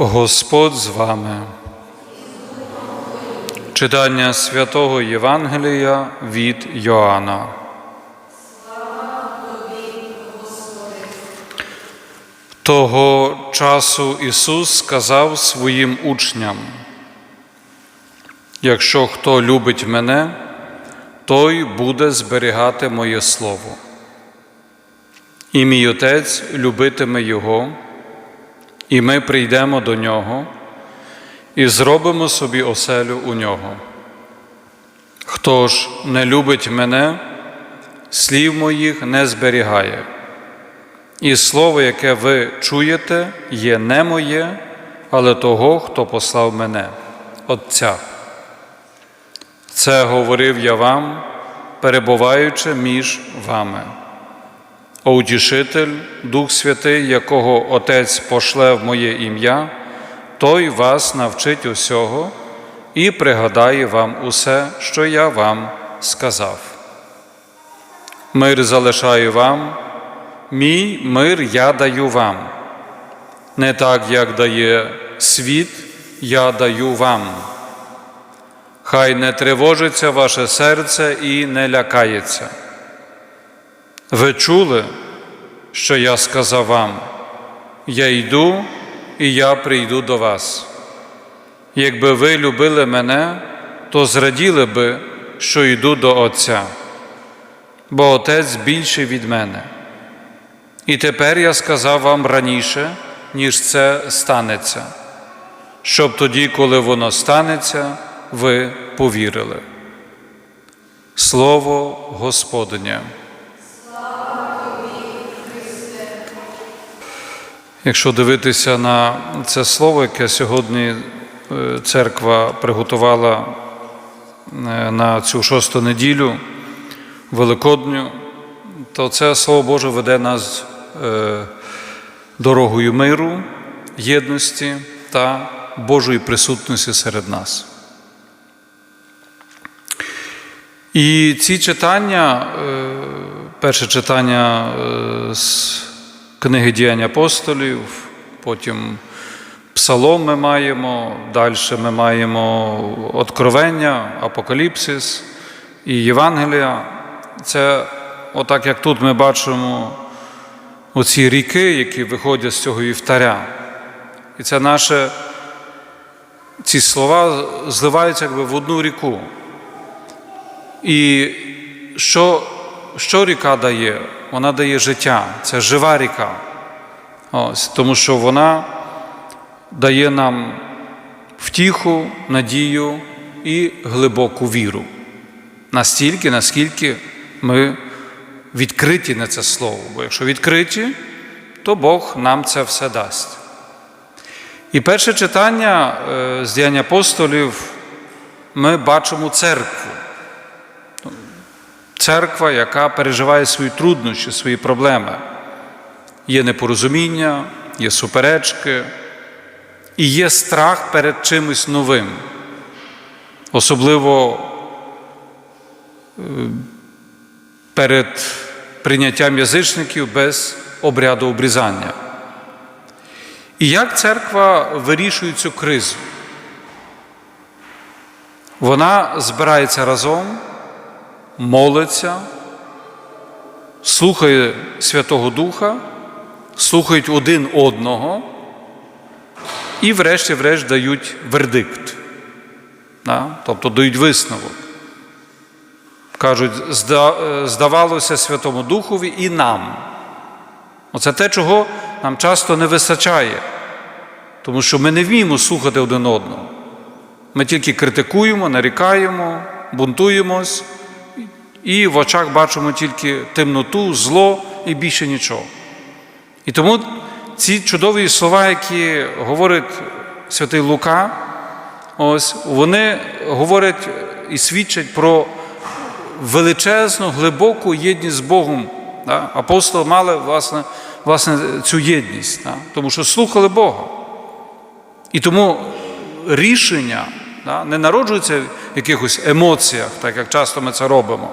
Господь з вами. Читання святого Євангелія від Йоанна. Того часу Ісус сказав своїм учням: Якщо хто любить мене, той буде зберігати моє Слово. І мій Отець любитиме Його, і ми прийдемо до Нього і зробимо собі оселю у нього. Хто ж не любить мене, слів моїх не зберігає, і слово, яке ви чуєте, є не моє, але того, хто послав мене, Отця. Це говорив я вам, перебуваючи між вами. А Утішитель, Дух Святий, якого Отець пошле в моє ім'я, той вас навчить усього і пригадає вам усе, що я вам сказав. Мир залишаю вам, мій мир я даю вам. Не так, як дає світ, я даю вам. Хай не тривожиться ваше серце і не лякається. Ви чули, що я сказав вам, я йду і я прийду до вас. Якби ви любили мене, то зраділи би, що йду до Отця, бо Отець більший від мене. І тепер я сказав вам раніше, ніж це станеться, щоб тоді, коли воно станеться, ви повірили. Слово Господнє. Якщо дивитися на це слово, яке сьогодні е, церква приготувала е, на цю шосту неділю Великодню, то це Слово Боже веде нас е, дорогою миру, єдності та Божої присутності серед нас. І ці читання, перше читання з книги діянь апостолів, потім Псалом ми маємо, далі ми маємо Откровення, Апокаліпсис і Євангелія. Це отак, як тут ми бачимо оці ріки, які виходять з цього вівтаря. І це наше, ці слова зливаються якби в одну ріку. І що, що ріка дає? Вона дає життя, це жива ріка. Ось, Тому що вона дає нам втіху, надію і глибоку віру. Настільки, наскільки ми відкриті на це слово. Бо якщо відкриті, то Бог нам це все дасть. І перше читання е, з діянь апостолів ми бачимо церкву. Церква, яка переживає свої труднощі, свої проблеми. Є непорозуміння, є суперечки і є страх перед чимось новим, особливо перед прийняттям язичників без обряду обрізання. І як церква вирішує цю кризу? Вона збирається разом молиться, слухає Святого Духа, слухають один одного і, врешті-врешт, дають вердикт, да? тобто дають висновок. Кажуть, здавалося Святому Духові і нам. Оце те, чого нам часто не вистачає, тому що ми не вміємо слухати один одного. Ми тільки критикуємо, нарікаємо, бунтуємось і в очах бачимо тільки темноту, зло і більше нічого. І тому ці чудові слова, які говорить святий Лука, ось вони говорять і свідчать про величезну, глибоку єдність з Богом. Да? Апостоли мали власне, власне цю єдність, да? тому що слухали Бога. І тому рішення да, не народжується в якихось емоціях, так як часто ми це робимо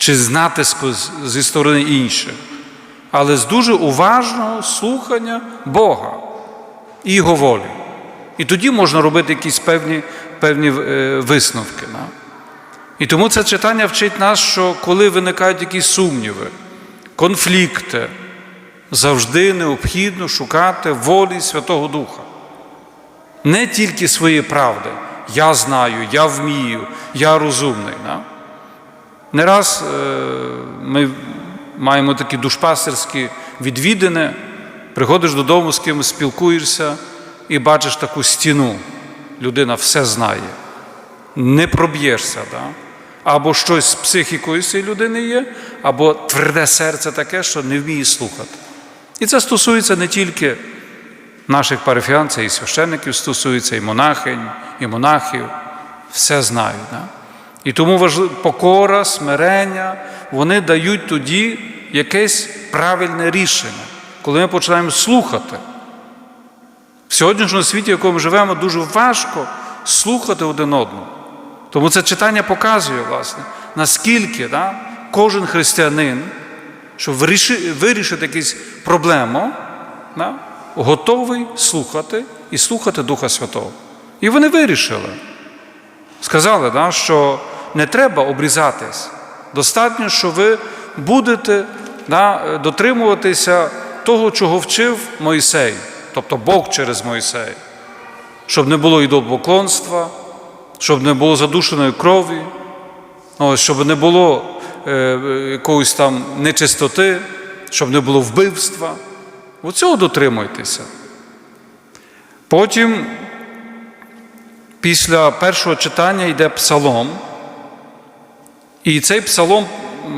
чи з натиску зі сторони інших, але з дуже уважного слухання Бога. і Його волі. І тоді можна робити якісь певні, певні е, висновки. Да? І тому це читання вчить нас, що коли виникають якісь сумніви, конфлікти, завжди необхідно шукати волі Святого Духа. Не тільки своєї правди. Я знаю, я вмію, я розумний. Да? Не раз е, ми маємо такі душпастерські відвідини, приходиш додому, з кимось спілкуєшся і бачиш таку стіну. Людина все знає. Не проб'єшся. Да? Або щось з психікою цієї людини є, або тверде серце таке, що не вміє слухати. І це стосується не тільки наших парафіян, це і священників стосується, і монахинь, і монахів. Все знають. Да? І тому покора, смирення, вони дають тоді якесь правильне рішення, коли ми починаємо слухати. В сьогоднішньому світі, в якому ми живемо, дуже важко слухати один одного. Тому це читання показує, власне, наскільки да, кожен християнин, щоб вирішити якусь проблему, да, готовий слухати і слухати Духа Святого. І вони вирішили. Сказали, да, що не треба обрізатись. Достатньо, що ви будете да, дотримуватися того, чого вчив Мойсей, тобто Бог через Мойсей, щоб не було ідолопоклонства, щоб не було задушеної крові, щоб не було е, якоїсь там нечистоти, щоб не було вбивства. Оцього дотримуйтеся. Потім, після першого читання йде псалом. І цей псалом е,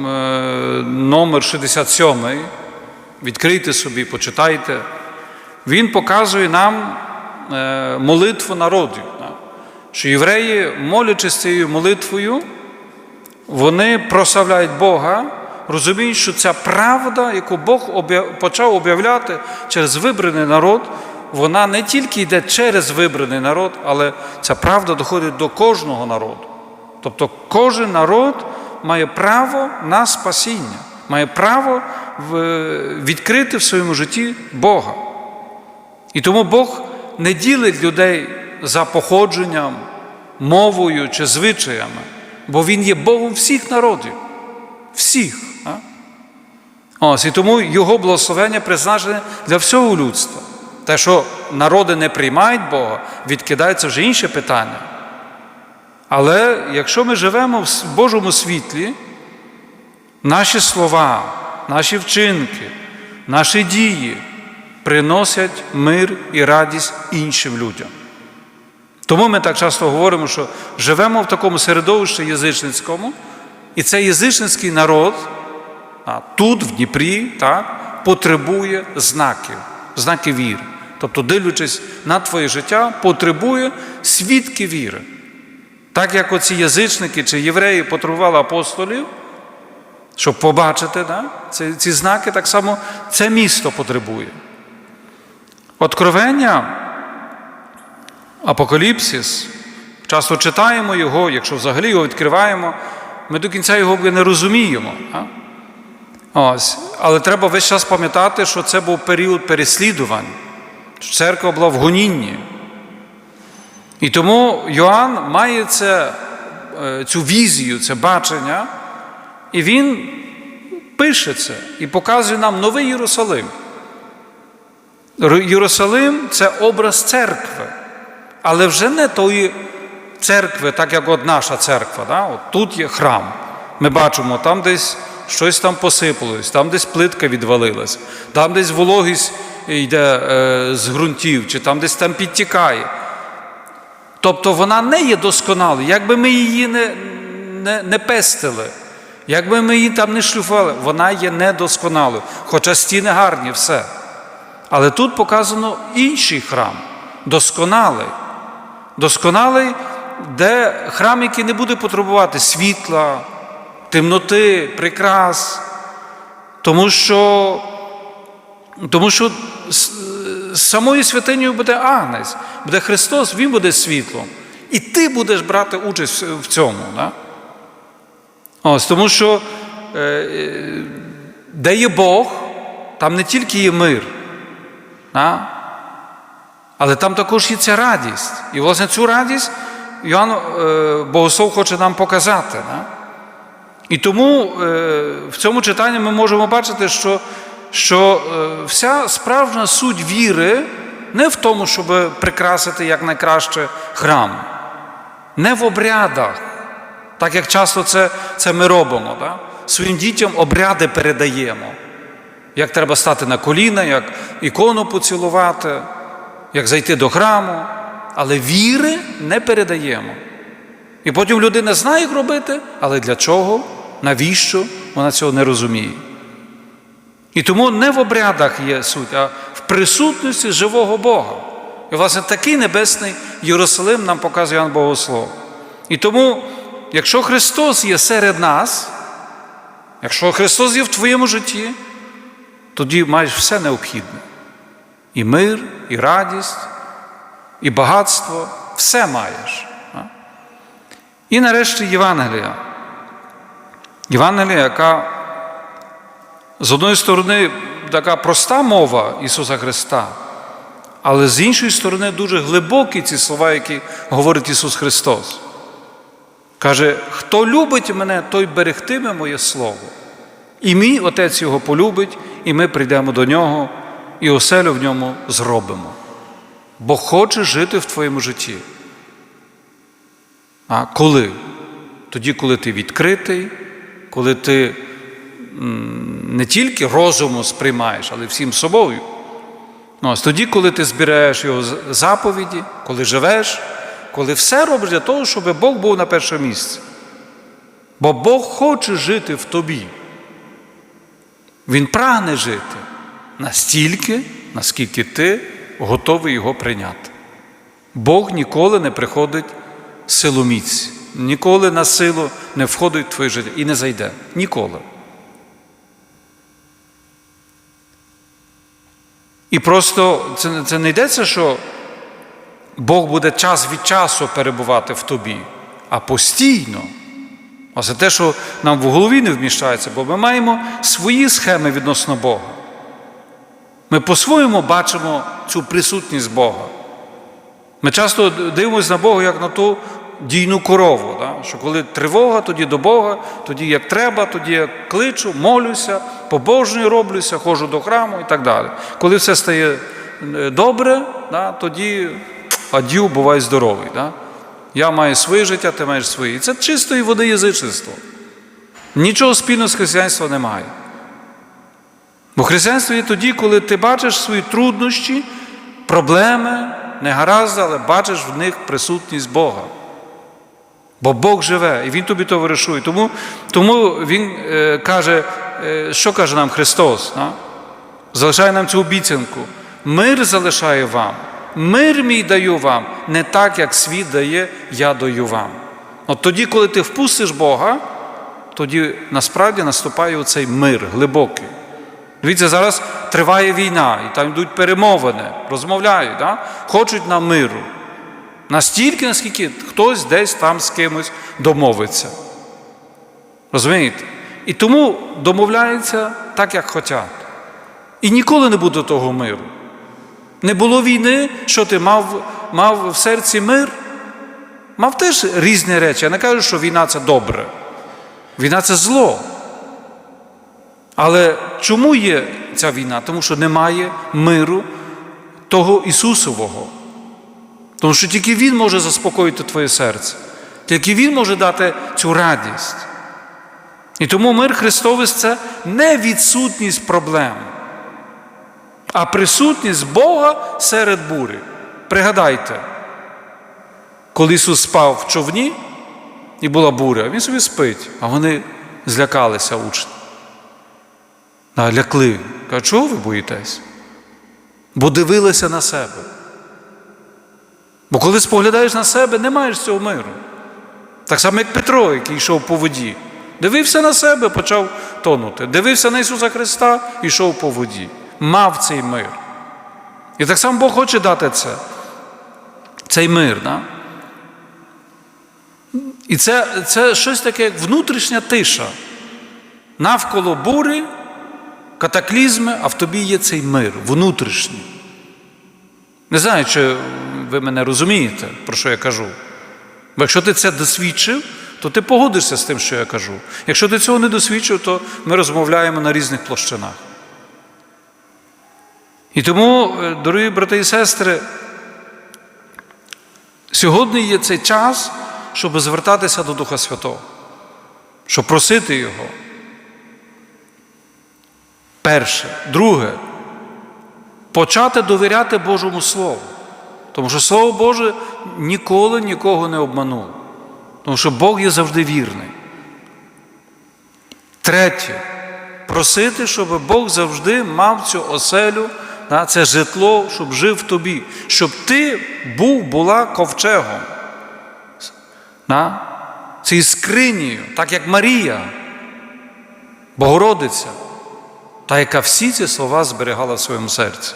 номер 67, відкрийте собі, почитайте, він показує нам е, молитву народів. Що євреї, молячись цією молитвою, вони прославляють Бога, розуміють, що ця правда, яку Бог почав об'являти через вибраний народ, вона не тільки йде через вибраний народ, але ця правда доходить до кожного народу. Тобто кожен народ має право на спасіння, має право відкрити в своєму житті Бога. І тому Бог не ділить людей за походженням, мовою чи звичаями, бо Він є Богом всіх народів. Всіх. Ось, І тому Його благословення призначене для всього людства. Те, що народи не приймають Бога, відкидається вже інше питання. Але якщо ми живемо в Божому світлі, наші слова, наші вчинки, наші дії приносять мир і радість іншим людям. Тому ми так часто говоримо, що живемо в такому середовищі язичницькому, і цей язичницький народ тут, в Дніпрі, так, потребує знаків, знаків віри. Тобто, дивлячись на твоє життя, потребує свідки віри. Так як оці язичники чи євреї потребували апостолів, щоб побачити да, ці, ці знаки, так само це місто потребує. Откровення, Апокаліпсис, часто читаємо його, якщо взагалі його відкриваємо, ми до кінця його не розуміємо. А? Ось. Але треба весь час пам'ятати, що це був період переслідувань, що церква була в гонінні. І тому Йоанн має це, е, цю візію, це бачення, і він пише це і показує нам новий Єрусалим. Єрусалим це образ церкви, але вже не тої церкви, так як от наша церква. Да? От Тут є храм. Ми бачимо, там десь щось там посипалось, там десь плитка відвалилась, там десь вологість йде е, з ґрунтів, чи там десь там підтікає. Тобто вона не є досконалою, якби ми її не, не, не пестили, якби ми її там не шлюфували, вона є недосконалою. Хоча стіни гарні, все. Але тут показано інший храм, досконалий. Досконалий, де храм, який не буде потребувати світла, темноти, прикрас, тому що тому що самою святинею буде Агнець, буде Христос, Він буде світлом. І ти будеш брати участь в цьому. Да? Ось, Тому що е, де є Бог, там не тільки є мир. Да? Але там також є ця радість. І, власне, цю радість Йоанн е, Богослов хоче нам показати. Да? І тому е, в цьому читанні ми можемо бачити, що, що е, вся справжня суть віри не в тому, щоб прикрасити якнайкраще храм, не в обрядах, так як часто це, це ми робимо. Да? Своїм дітям обряди передаємо. Як треба стати на коліна, як ікону поцілувати, як зайти до храму, але віри не передаємо. І потім людина знає, як робити, але для чого, навіщо вона цього не розуміє. І тому не в обрядах є суть, а в присутності живого Бога. І, власне, такий небесний Єрусалим нам показує Ян Богослов. І тому, якщо Христос є серед нас, якщо Христос є в твоєму житті, тоді маєш все необхідне. І мир, і радість, і багатство, все маєш. І нарешті Євангелія. Євангелія, яка з одної сторони така проста мова Ісуса Христа, але з іншої сторони дуже глибокі ці слова, які говорить Ісус Христос. Каже, хто любить мене, той берегтиме моє Слово. І мій Отець його полюбить, і ми прийдемо до нього і оселю в ньому зробимо. Бо хоче жити в твоєму житті. А коли? Тоді, коли ти відкритий, коли ти не тільки розуму сприймаєш, але всім собою. Ну, ось тоді, коли ти збираєш його заповіді, коли живеш, коли все робиш для того, щоб Бог був на першому місці. Бо Бог хоче жити в тобі. Він прагне жити настільки, наскільки ти готовий його прийняти. Бог ніколи не приходить силоміць, ніколи на силу не входить в твоє життя і не зайде. Ніколи. І просто це, це не йдеться, що Бог буде час від часу перебувати в тобі, а постійно. А це те, що нам в голові не вміщається, бо ми маємо свої схеми відносно Бога. Ми по-своєму бачимо цю присутність Бога. Ми часто дивимося на Бога як на ту дійну корову, да? що коли тривога, тоді до Бога, тоді як треба, тоді як кличу, молюся, побожною роблюся, ходжу до храму і так далі. Коли все стає добре, да? тоді ад'ю, бувай здоровий. Да? Я маю своє життя, ти маєш своє. І це чистої води язичництво. Нічого спільного з християнством немає. Бо християнство є тоді, коли ти бачиш свої труднощі, проблеми, негаразди, але бачиш в них присутність Бога. Бо Бог живе, і Він тобі то вирішує. Тому тому Він е, каже, е, що каже нам Христос? Да? Залишає нам цю обіцянку. Мир залишаю вам, мир мій даю вам, не так, як світ дає, я даю вам. От тоді, коли ти впустиш Бога, тоді насправді наступає оцей мир глибокий. Дивіться, зараз триває війна, і там йдуть перемовини, розмовляють, да? хочуть на миру. Настільки, наскільки хтось десь там з кимось домовиться. Розумієте? І тому домовляються так, як хочуть. І ніколи не буде того миру. Не було війни, що ти мав мав в серці мир. Мав теж різні речі. Я не кажу, що війна це добре. Війна це зло. Але чому є ця війна? Тому що немає миру того Ісусового. Тому що тільки Він може заспокоїти твоє серце, тільки Він може дати цю радість. І тому мир Христовий це не відсутність проблем, а присутність Бога серед бурі. Пригадайте, коли Ісус спав в човні і була буря, Він собі спить, а вони злякалися учні. Лякли. Кажуть, чого ви боїтесь? Бо дивилися на себе. Бо коли споглядаєш на себе, не маєш цього миру. Так само, як Петро, який йшов по воді. Дивився на себе, почав тонути. Дивився на Ісуса Христа йшов по воді. Мав цей мир. І так само Бог хоче дати це. Цей мир. Да? І це, це щось таке, як внутрішня тиша. Навколо бурі, катаклізми, а в тобі є цей мир внутрішній. Не знаю, чи ви мене розумієте, про що я кажу. Бо якщо ти це досвідчив, то ти погодишся з тим, що я кажу. Якщо ти цього не досвідчив, то ми розмовляємо на різних площинах. І тому, е, дорогі брати і сестри, сьогодні є цей час, щоб звертатися до Духа Святого, щоб просити Його. Перше. Друге, почати довіряти Божому Слову. Тому що Слово Боже ніколи нікого не обмануло. Тому що Бог є завжди вірний. Третє. Просити, щоб Бог завжди мав цю оселю, це житло, щоб жив в тобі, щоб ти був, була ковчегом. Цією скринею, так як Марія, Богородиця, та яка всі ці слова зберігала в своєму серці.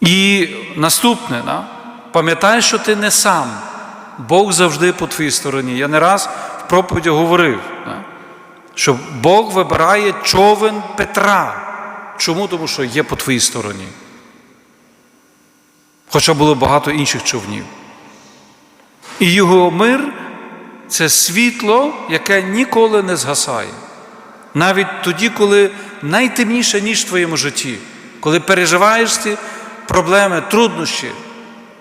І наступне, да? пам'ятай, що ти не сам. Бог завжди по твоїй стороні. Я не раз в проповіді говорив, да? що Бог вибирає човен Петра. Чому? Тому що є по твоїй стороні. Хоча було багато інших човнів. І його мир це світло, яке ніколи не згасає. Навіть тоді, коли найтемніша ніч в твоєму житті, коли переживаєш ці проблеми, труднощі,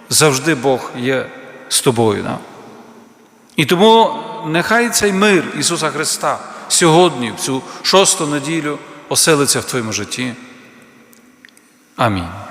завжди Бог є з тобою. Да? І тому нехай цей мир Ісуса Христа сьогодні, в цю шосту неділю, оселиться в твоєму житті. Амінь.